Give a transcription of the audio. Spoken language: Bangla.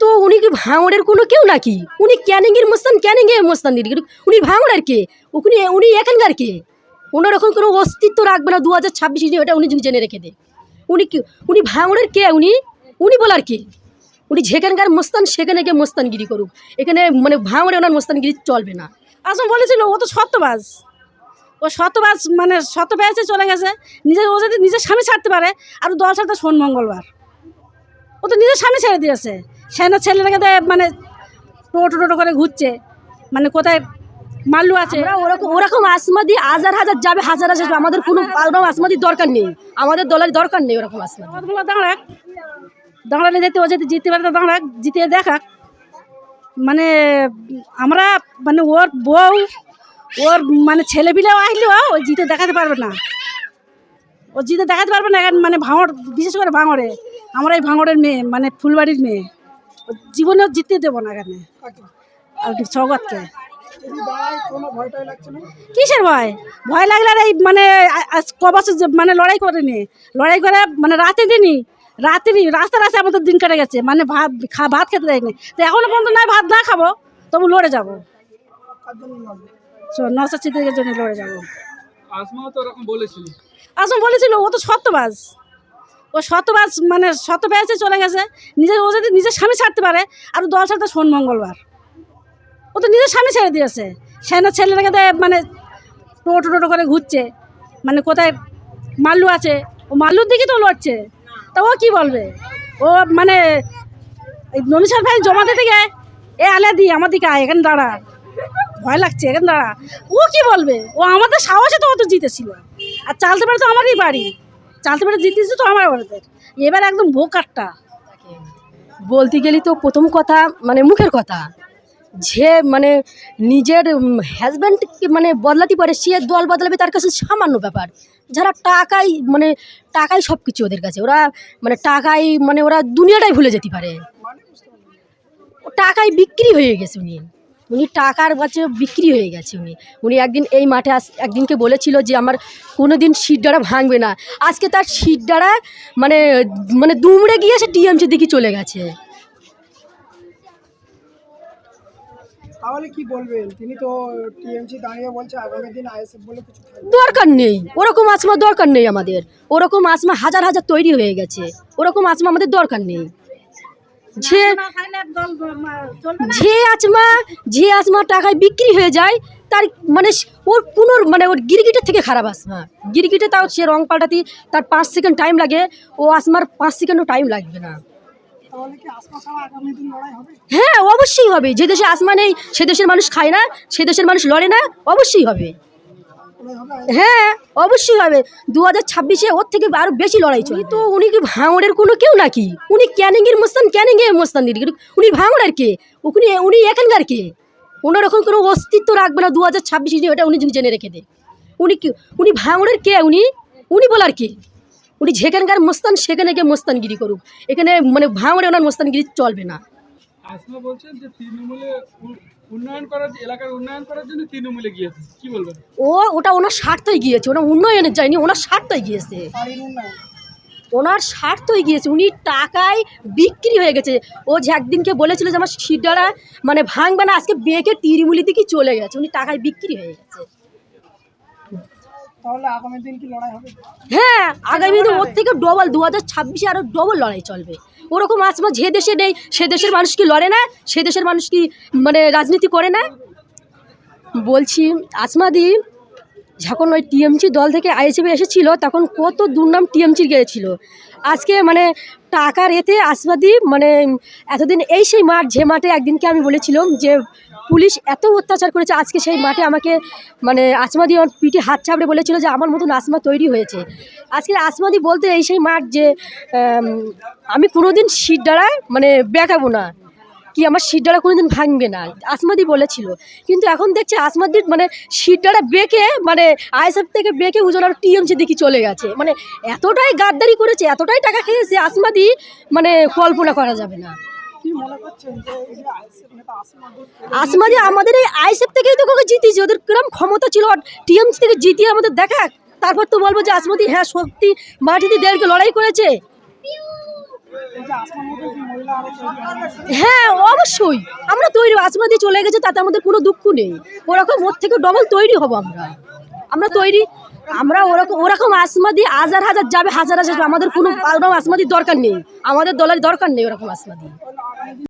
তো উনি কি ভাঙড়ের কোনো কেউ নাকি? উনি ক্যানিংয়ের মোস্তান, ক্যানিংয়ে মোস্তান দিদি। উনি ভাঙড়ের কে? উনি উনি এখানকার কে? ওনার এখন কোনো অস্তিত্ব রাখবে না দু হাজার ছাব্বিশে ওটা উনি জেনে রেখে দে উনি উনি ভাঙড়ের কে উনি? উনি বলার কে? উনি যেখানকার মোস্তান, সেখানে গিয়ে মোস্তানগিরি করুক। এখানে মানে ভাঙড়ে ওনার মোস্তানগিরি চলবে না। আসম বলেছিল, ও তো সত্যবাজ। ও সত্যবাজ মানে সত্য পেয়েছে, চলে গেছে। নিজের, ও যদি নিজের স্বামী ছাড়তে পারে, আর দল ছাড়তে শোন মঙ্গলবার। ও তো নিজের স্বামী ছেড়ে দিয়েছে। সে না ছেলেটাকে দিয়ে মানে টোটো টোটো করে ঘুরছে। মানে কোথায় মাল্লু আছে? ওরকম ওরকম আসমাদি হাজার হাজার যাবে হাজার হাজার। আমাদের কোনো ওরকম আসমাদির দরকার নেই। আমাদের দলের দরকার নেই ওরকম আসমাদি। ওগুলো দাঁড়াক। দাঁড়ালে যেতে ও যদি জিততে পারে তো দাঁড়াক জিতে দেখাক। মানে আমরা মানে ওর বউ ওর মানে ছেলেপিলেও আসলেও ও জিতে দেখাতে পারবে না। ও জিতে দেখাতে পারবে না মানে ভাঙড় বিশেষ করে ভাঙড়ে। আমরা এই ভাঙড়ের মেয়ে মানে ফুলবাড়ির মেয়ে। ও জীবনেও জিততে দেবো না এখানে আর সৌগতকে কিসের ভয়? ভয় লাগলে এই মানে আ- আজ ক বছর যে মানে লড়াই করেনি। লড়াই করে মানে রাতে দিনই রাত্রি রাস্তা রাস্তা আমাদের দিন কেটে গেছে। মানে ভাত খা ভাত খেতে দেয়নি। তো এখনও পর্যন্ত না ভাত না খাব তবু লড়ে যাব। নশা চিত্রের জন্য লড়ে যাব। আসম বলেছিল ও তো সত্যবাজ। ও সত্যবাজ মানে সত্য পেয়েছে চলে গেছে। নিজের ও যদি নিজের স্বামী ছাড়তে পারে, আর দল ছাড়তে শোন মঙ্গলবার। ও তো নিজের স্বামী ছেড়ে দিয়েছে। সে না ছেলেটাকে দিয়ে মানে টোটো টোটো করে ঘুরছে। মানে কোথায় মাল্লু আছে। ও মাল্লুর দিকে তো লড়ছে। তা ও কী বলবে? ও মানে এই নমিশাল ভাই জমা দিতে গিয়ে, এ আলে দি, আমার দিকে আয়, এখানে দাঁড়া। ভয় লাগছে, এখানে দাঁড়া। ও কি বলবে? ও আমাদের সাহসে তো ও তো জিতেছিল। আর চালতে পারে তো আমারই বাড়ি। চালতে পারে, জিতেছে তো আমার বাড়িতে এবার একদম ভোকারটা বলতে গেলে তো প্রথম কথা মানে মুখের কথা, যে মানে নিজের হাজব্যান্ডকে মানে বদলাতে পারে, সে দল বদলাবে তার কাছে সামান্য ব্যাপার। যারা টাকাই মানে টাকাই সব কিছু ওদের কাছে, ওরা মানে টাকাই মানে ওরা দুনিয়াটাই ভুলে যেতে পারে। টাকায় বিক্রি হয়ে গেছে উনি। উনি টাকার কাছে বিক্রি হয়ে গেছে উনি। উনি একদিন এই মাঠে আস একদিনকে বলেছিল যে আমার কোনো দিন সিটডারা ভাঙবে না। আজকে তার সিটডারা মানে মানে দুমড়ে গিয়ে সে টিএমসি দিকে চলে গেছে। তাহলে কি বলবেন? তিনি তো টিএমসি দাঁড়িয়ে বলছে আগামী দিন আইএসএফ বলে কিছু দরকার নেই। ওরকম আসমা দরকার নেই আমাদের। ওরকম আসমা হাজার হাজার তৈরি হয়ে গেছে। ওরকম আসমা আমাদের দরকার নেই। যে আচমা যে আসমা টাকায় বিক্রি হয়ে যায় তার মানে ওর পুনর মানে ওর গিরগিটের থেকে খারাপ আসমা। গিরগিটে তাও সে রং পাল্টাতে তার পাঁচ সেকেন্ড টাইম লাগে ও আসমার পাঁচ সেকেন্ডও টাইম লাগবে না। তাহলে কি আসমা ছাড়া আগামী দিন লড়াই হবে? হ্যাঁ অবশ্যই হবে। যে দেশে আসমা নেই সে দেশের মানুষ খায় না সে দেশের মানুষ লড়ে না অবশ্যই হবে। হ্যাঁ অবশ্যই হবে। দু হাজার ছাব্বিশে ওর থেকে আরও বেশি লড়াই চলবে। তো উনি কি ভাঙড়ের কোনো কেউ নাকি? উনি ক্যানিংয়ের মোস্তান, ক্যানিংয়ে মোস্তান উনি ভাঙড়ের কে? উনি উনি এখানকার কে? ওনার এখন কোনো অস্তিত্ব রাখবে না দু হাজার ছাব্বিশে এটা উনি জেনে রেখে দে উনি কি, উনি ভাঙড়ের কে উনি? উনি বলার কে? উনি যেখানকার মোস্তান, সেখানে গিয়ে মোস্তানগিরি করুক। এখানে মানে ভাঙড়ে ওনার মোস্তানগিরি চলবে না। আসমা বলছেন যে তৃণমূলে উন্নয়ন করার এলাকার উন্নয়ন করার জন্য তৃণমূলে গিয়েছে। কি বলবেন? ও ওটা ওনার স্বার্থই গিয়েছে। ওনার উন্নয়নের যায়নি ওনার স্বার্থই গিয়েছে। ওনার স্বার্থই গিয়েছে। উনি টাকায় বিক্রি হয়ে গেছে। ও যে একদিনকে বলেছিল যে আমার সিডারা মানে ভাঙবে না আজকে বেঁকে তিরিমুলি দিকে চলে গেছে। উনি টাকায় বিক্রি হয়ে গেছে। তাহলে আগামী দিন কি লড়াই হবে? হ্যাঁ আগামী দিন ওর থেকে ডবল দু হাজার ছাব্বিশে আরও ডবল লড়াই চলবে। ওরকম আসমা যে দেশে নেই সে দেশের মানুষ কি লড়ে না? সে দেশের মানুষ কি মানে রাজনীতি করে না? বলছি আসমাদি যখন ওই টিএমসি দল থেকে আইএসএফে এসেছিল তখন কত দুর্নাম টিএমসির গিয়েছিল। আজকে মানে টাকার এতে আসমাদি মানে এতদিন এই সেই মাঠ যে মাঠে একদিনকে আমি বলেছিলাম যে পুলিশ এত অত্যাচার করেছে আজকে সেই মাঠে আমাকে মানে আসমাদি আমার পিঠে হাত চাপড়ে বলেছিল যে আমার মতন আসমা তৈরি হয়েছে। আজকে আসমাদি বলতে এই সেই মাঠ যে আম, কোনোদিন সিট দ্বারা মানে বেঁকাবো না। কি আমার দ্বারা কোনোদিন ভাঙবে না আসমাদি বলেছিল। কিন্তু এখন দেখছি আসমাদির মানে দ্বারা বেঁকে মানে আইএসএফ থেকে বেঁকে উজন আর টিএমসি দিকে চলে গেছে। মানে এতটাই গাদ্দারি করেছে এতটাই টাকা খেয়েছে আসমাদি মানে কল্পনা করা যাবে না। কি করছেন যে এই যে আইএসএফ নেতা আসমা আসমাদি আমাদের এই আইএসএফ থেকেই তো কাউকে জিতিয়েছে ওদের কিরম ক্ষমতা ছিল টিএমসি থেকে জিতিয়ে আমাদের দেখাক তারপর তো বলব যে আসমাদি হ্যাঁ সত্যি মাটিতে দেড়কে লড়াই করেছে? হ্যাঁ অবশ্যই। আমরা তৈরি আসমা দিয়ে চলে গেছে তাতে আমাদের কোনো দুঃখ নেই। ওরকম ওর থেকে ডবল তৈরি হব আমরা। আমরা তৈরি। আমরা ওরকম ওরকম আসমাদি হাজার হাজার যাবে, হাজার হাজার আমাদের কোনো আসমাদির দরকার নেই। আমাদের দলের দরকার নেই ওরকম আসমা দিয়ে